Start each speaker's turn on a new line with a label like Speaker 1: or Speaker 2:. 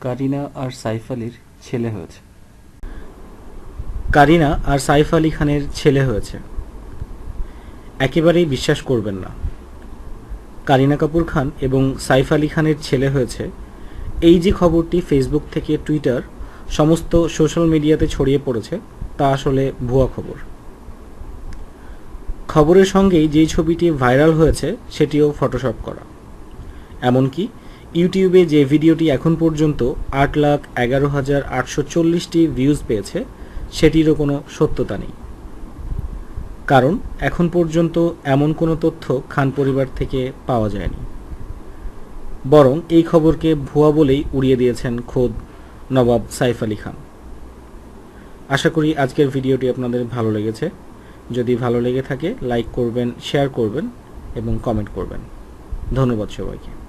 Speaker 1: কারিনা আর সাইফ আলীর ছেলে হয়েছে।
Speaker 2: কারিনা আর সাইফ আলী খানের ছেলে হয়েছে। একেবারেই বিশ্বাস করবেন না। কারিনা কাপুর খান এবং সাইফ আলী খানের ছেলে হয়েছে। এই যে খবরটি ফেসবুক থেকে টুইটার, সমস্ত সোশ্যাল মিডিয়াতে ছড়িয়ে পড়েছে, তা আসলে ভুয়া খবর। খবরের সঙ্গেই যেই ছবিটি ভাইরাল হয়েছে, সেটিও ফটোশপ করা। এমনকি ইউটিউবে যে ভিডিওটি এখন পর্যন্ত আট লাখ এগারো হাজার আটশো চল্লিশটি ভিউজ পেয়েছে, সেটিরও কোনো সত্যতা নেই। কারণ এখন পর্যন্ত এমন কোনো তথ্য খান পরিবার থেকে পাওয়া যায়নি। বরং এই খবরকে ভুয়া বলেই উড়িয়ে দিয়েছেন খোদ নবাব সাইফ আলী খান। আশা করি আজকের ভিডিওটি আপনাদের ভালো লেগেছে। যদি ভালো লেগে থাকে, লাইক করবেন, শেয়ার করবেন এবং কমেন্ট করবেন। ধন্যবাদ সবাইকে।